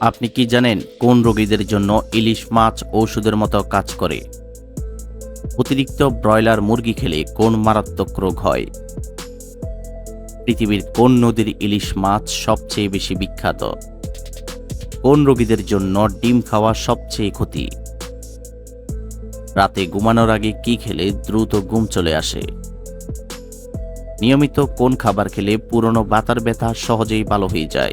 আপনি কি জানেন কোন রোগীদের জন্য ইলিশ মাছ ঔষধের মতো কাজ করে? অতিরিক্ত ব্রয়লার মুরগি খেলে কোন মারাত্মক রোগ হয়? পৃথিবীর কোন নদীর ইলিশ মাছ সবচেয়ে বেশি বিখ্যাত? কোন রোগীদের জন্য ডিম খাওয়া সবচেয়ে ক্ষতি? রাতে ঘুমানোর আগে কি খেলে দ্রুত ঘুম চলে আসে? নিয়মিত কোন খাবার খেলে পুরনো বাতার ব্যথা সহজেই ভালো হয়ে যায়?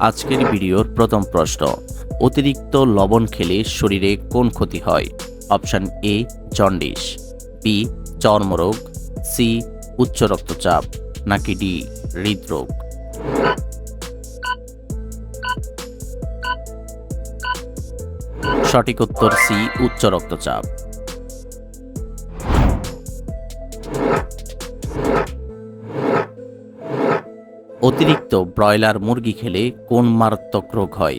আজকের ভিডিওর প্রথম প্রশ্ন, অতিরিক্ত লবণ খেলে শরীরে কোন ক্ষতি হয়? অপশন এ জন্ডিস বি চর্মরোগ সি উচ্চ রক্তচাপ, নাকি ডি হৃদরোগ? সঠিক উত্তর সি উচ্চ রক্তচাপ। অতিরিক্ত ব্রয়লার মুরগি খেলে কোন মারাত্মক রোগ হয়?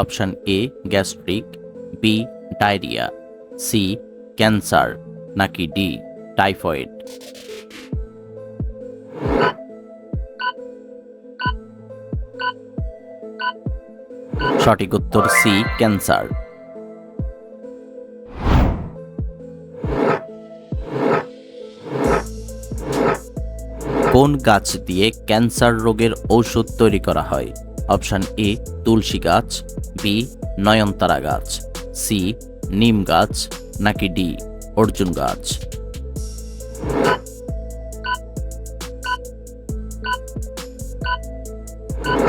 Option A gastric B diarrhoea C cancer, নাকি ডি টাইফয়েড? সঠিক উত্তর সি ক্যান্সার। কোন গাছ দিয়ে ক্যান্সার রোগের ঔষধ তৈরি করা হয়? অপশন এ, তুলসী গাছ বি নয়নতারা গাছ সি নিম গাছ, নাকি ডি অর্জুন গাছ।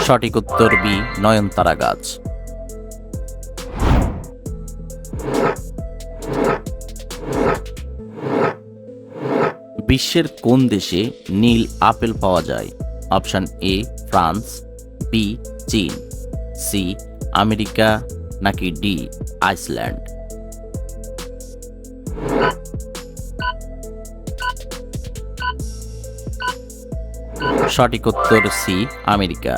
সঠিক উত্তর বি নয়নতারা গাছ। বিশ্বের কোন দেশে নীল আপেল পাওয়া যায়? অপশান এ, ফ্রান্স বি চীন সি আমেরিকা, নাকি ডি আইসল্যান্ড? সঠিক উত্তর সি আমেরিকা।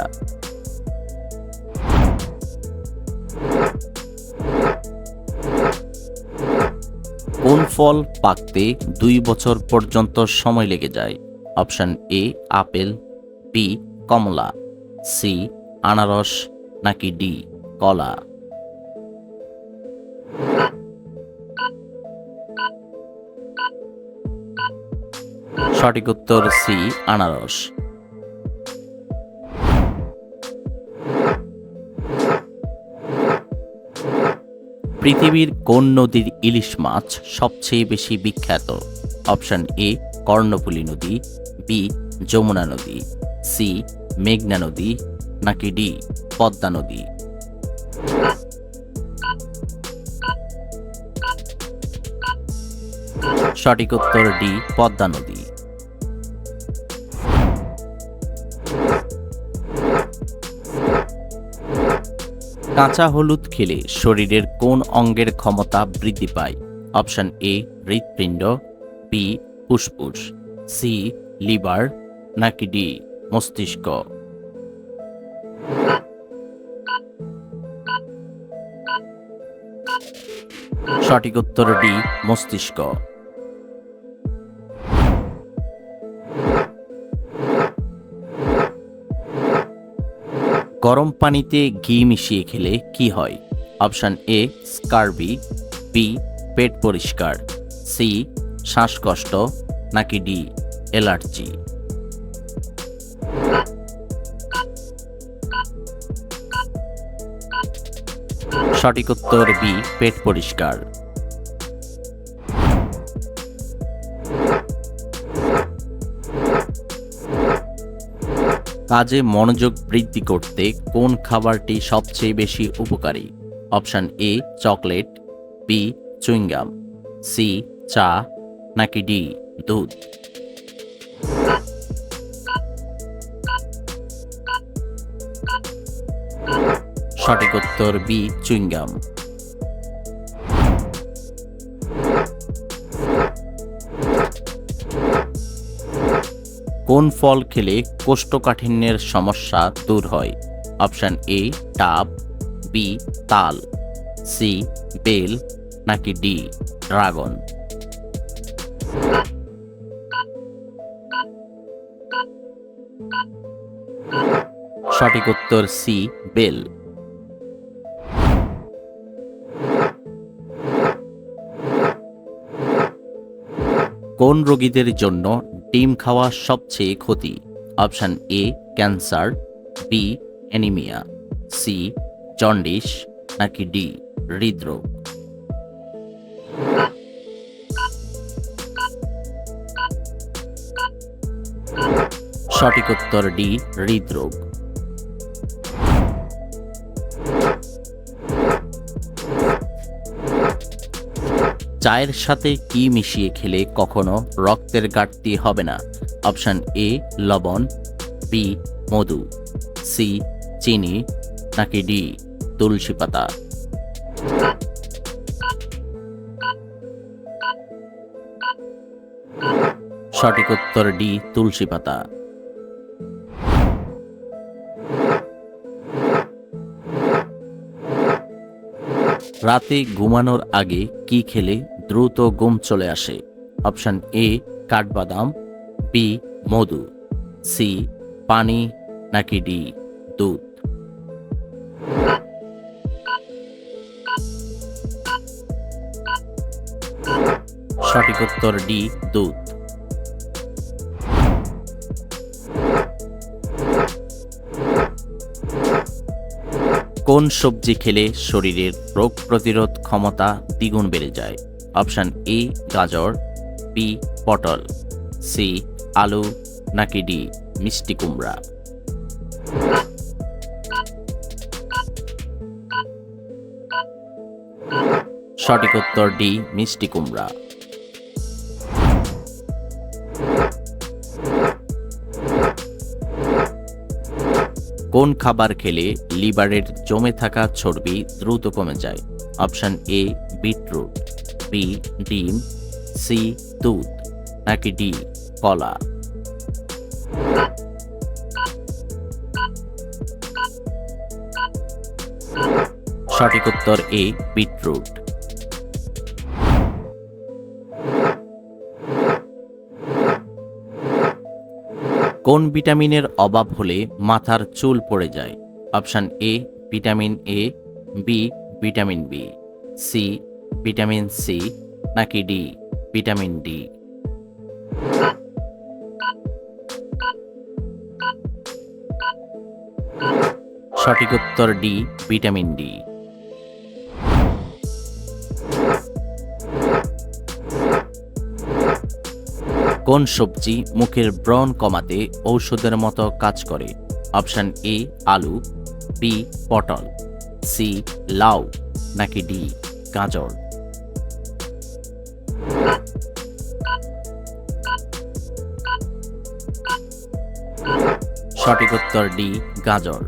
কোন ফল পাকতে দুই বছর পর্যন্ত সময় লেগে যায়? অপশন এ, আপেল, বি, কমলা, সি, আনারস, নাকি ডি, কলা? সঠিক উত্তর সি, আনারস। পৃথিবীর কোন নদীর ইলিশ মাছ সবচেয়ে বেশি বিখ্যাত? অপশন এ, কর্ণফুলী নদী, বি, যমুনা নদী, সি, মেঘনা নদী, নাকি ডি, পদ্মা নদী? সঠিক উত্তর ডি, পদ্মা নদী। কাঁচা হলুদ খেলে শরীরের কোন অঙ্গের ক্ষমতা বৃদ্ধি পায়? অপশন এ, হৃৎপিণ্ড, বি, ফুসফুস, সি, লিভার, নাকি ডি, মস্তিষ্ক? সঠিক উত্তর ডি, মস্তিষ্ক। গরম পানিতে ঘি মিশিয়ে খেলে কি হয়? অপশন এ, স্কারবি, বি, পেট পরিষ্কার, সি, শ্বাসকষ্ট, নাকি ডি, অ্যালার্জি। সঠিক উত্তর বি, পেট পরিষ্কার। কাজে মনোযোগ বৃদ্ধি করতে কোন খাবারটি সবচেয়ে বেশি উপকারী? Option A chocolate B chewing gum C চা, নাকি ডি দুধ? সঠিক উত্তর বি চুইংগাম। কোন ফল খেলে কোষ্ঠকাঠিন্যের সমস্যা দূর হয়? অপশান এ টাব বি তাল সি বেল, নাকি ডি ড্রাগন? সঠিক উত্তর সি বেল। কোন রোগীদের জন্য ডিম খাওয়া সবচেয়ে ক্ষতি? Option A, cancer, B, anaemia, C, jaundice, নাকি ডি, হৃদরোগ। সঠিক উত্তর ডি, হৃদরোগ। চায়ের সাথে কি মিশিয়ে খেলে কখনো রক্তের ঘাটতি হবে না? অপশান এ, লবণ, বি, মধু, সি, চিনি, নাকি ডি, তুলসী পাতা। সঠিক উত্তর ডি, তুলসী পাতা। রাতে ঘুমানোর আগে কি খেলে দ্রুত ঘুম চলে আসে? অপশান এ, কাঠবাদাম বি মধু সি পানি, নাকি ডি দুধ? সঠিক উত্তর ডি দুধ। কোন সবজি খেলে শরীরের রোগ প্রতিরোধ ক্ষমতা দ্বিগুণ বেড়ে যায়? অপশান এ, গাজর, বি, পটল, সি, আলু, নাকি ডি, মিষ্টি কুমড়া? সঠিক উত্তর ডি, মিষ্টি কুমড়া। কোন খাবার খেলে লিভারের জমে থাকা চর্বি দ্রুত কমে যায়? অপশান এ বিটরুট বি ডিম সি দুধ, নাকি ডি কলা? সঠিক উত্তর এ বিটরুট। কোন ভিটামিনের অভাব হলে মাথার চুল পড়ে যায়? Option A, vitamin A, B, vitamin B, C, vitamin C, নাকি ডি, ভিটামিন ডি। সঠিক উত্তর ডি, ভিটামিন ডি। কোন সবজি মুখের ব্রণ কমাতে ঔষধের মতো কাজ করে? অপশান এ, আলু, বি, পটল, সি, লাউ, নাকি ডি, গাজর? সঠিক উত্তর ডি, গাজর।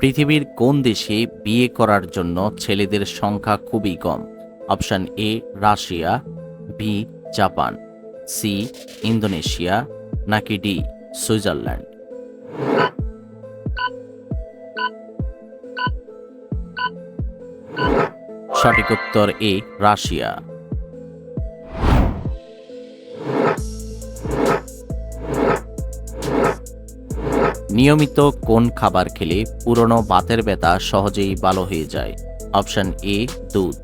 পৃথিবীর কোন দেশে বিয়ে করার জন্য ছেলেদের সংখ্যা খুবই কম? Option A, Russia, B, Japan, C, Indonesia, নাকি ডি, সুইজারল্যান্ড? সঠিক উত্তর এ, রাশিয়া। নিয়মিত কোন খাবার খেলে পুরনো বাতের ব্যথা সহজেই ভালো হয়ে যায়? অপশন এ, দুধ।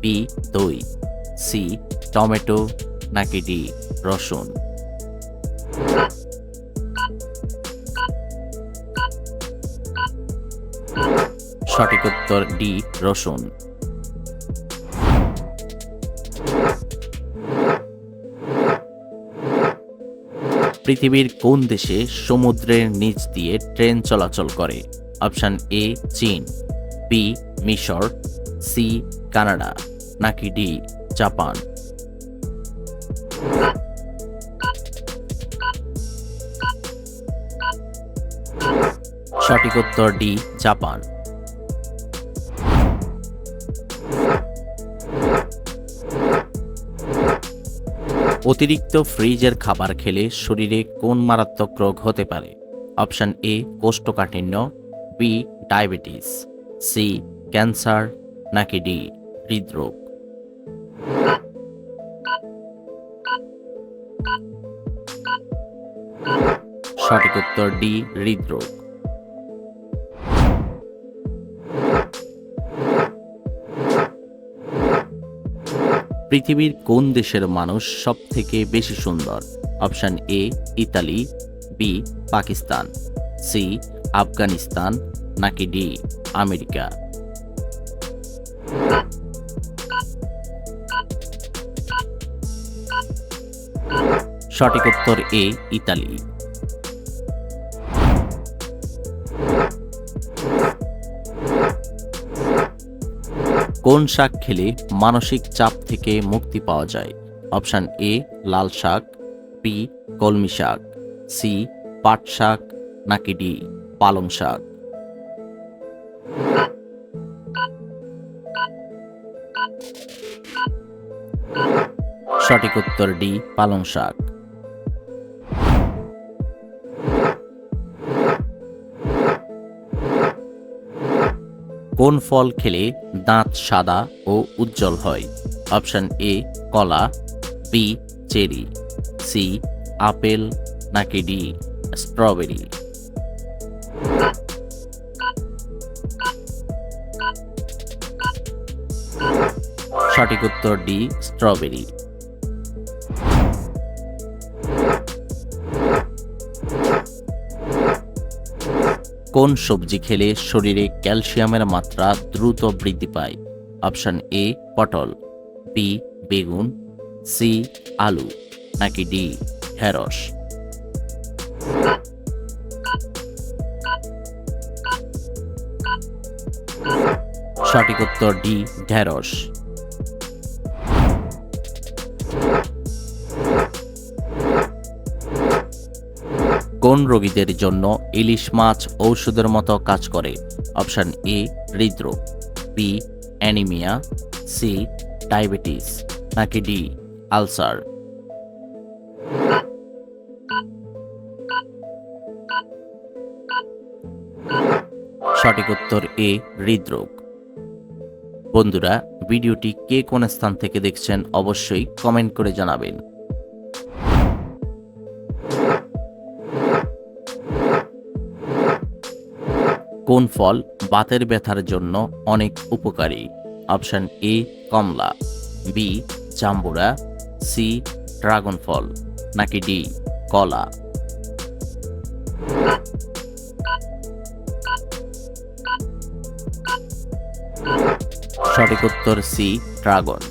বি, দই। সি, টমেটো নাকি ডি, রসুন। সঠিক উত্তর ডি, রসুন। পৃথিবীর কোন দেশে সমুদ্রের নিচ দিয়ে ট্রেন চলাচল করে? অপশান এ, চীন, বি, মিশর, সি, কানাডা, নাকি ডি, জাপান? সঠিক উত্তর ডি, জাপান। অতিরিক্ত ফ্রিজের খাবার খেলে শরীরে কোন মারাত্মক রোগ হতে পারে? অপশন এ, কোষ্ঠকাঠিন্য, বি, ডায়াবেটিস, সি, ক্যান্সার, নাকি ডি, হৃদরোগ। সঠিক উত্তর ডি, হৃদরোগ। পৃথিবীর কোন দেশের মানুষ সব থেকে বেশি সুন্দর? Option A, Italy, B, Pakistan, C, Afghanistan, নাকি ডি, আমেরিকা? সঠিক উত্তর এ, ইতালি। কোন শাক খেলে মানসিক চাপ থেকে মুক্তি পাওয়া যায়? অপশান এ, লাল শাক বি কলমি শাক সি পাট শাক, নাকি ডি পালং শাক? সঠিক উত্তর ডি পালং শাক। কোন ফল খেলে দাঁত সাদা ও উজ্জ্বল হয়? অপশন এ, কলা, বি, চেরি, সি, আপেল, নাকি ডি, স্ট্রবেরি? সঠিক উত্তর ডি, স্ট্রবেরি। কোন সবজি খেলে শরীরে ক্যালসিয়ামের মাত্রা দ্রুত বৃদ্ধি পায়? অপশান এ, পটল। বি, বেগুন। সি, আলু। নাকি ডি, ঢেঁড়স? সঠিক উত্তর ডি, ঢেঁড়স। কোন রোগীদের জন্য ইলিশ মাছ ঔষধের মতো কাজ করে। অপশন এ, হৃদরোগ বি অ্যানিমিয়া সি ডায়াবেটিস, নাকি ডি আলসার। সঠিক উত্তর এ, হৃদরোগ। বন্ধুরা, ভিডিওটি কে কোন স্থান থেকে দেখছেন অবশ্যই কমেন্ট করে জানাবেন। কোন ফল বাতের ব্যথার জন্য অনেক উপকারী? অপশন এ, কমলা। বি, জাম্বুরা। সি, ড্রাগন ফল। নাকি ডি, কলা। সঠিক উত্তর সি, ড্রাগন।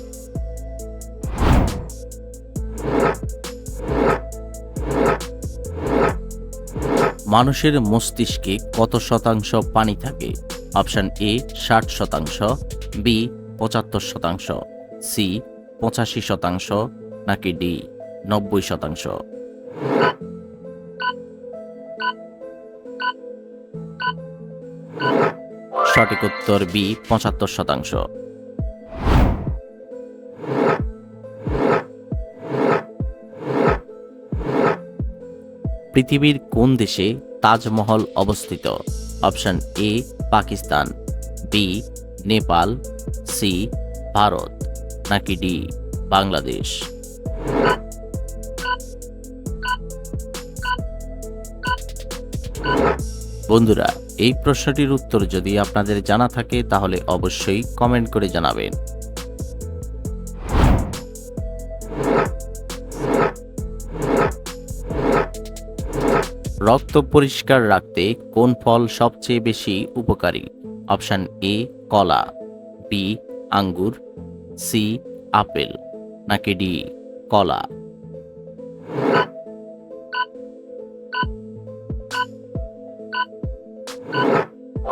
মানুষের মস্তিষ্কে কত শতাংশ পানি থাকে? অপশন এ, ষাট শতাংশ, বি, পঁচাত্তর শতাংশ, সি, পঁচাশি শতাংশ, নাকি ডি, নব্বই শতাংশ। সঠিক উত্তর বি, পঁচাত্তর শতাংশ। পৃথিবীর কোন দেশে তাজমহল অবস্থিত? Option A, Pakistan, B, Nepal, C, Bharat, নাকি ডি, বাংলাদেশ? বন্ধুরা, এই প্রশ্নটির উত্তর যদি আপনাদের জানা থাকে, তাহলে অবশ্যই কমেন্ট করে জানাবেন। রক্ত পরিষ্কার রাখতে কোন ফল সবচেয়ে বেশি উপকারী? অপশান এ, কলা। বি, আঙ্গুর। C, apple. নাকি ডি, কলা?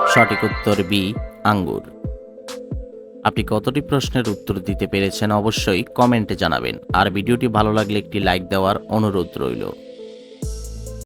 সঠিক উত্তর বি, আঙ্গুর। আপনি কতটি প্রশ্নের উত্তর দিতে পেরেছেন অবশ্যই কমেন্টে জানাবেন। আর ভিডিওটি ভালো লাগলে একটি লাইক দেওয়ার অনুরোধ রইল।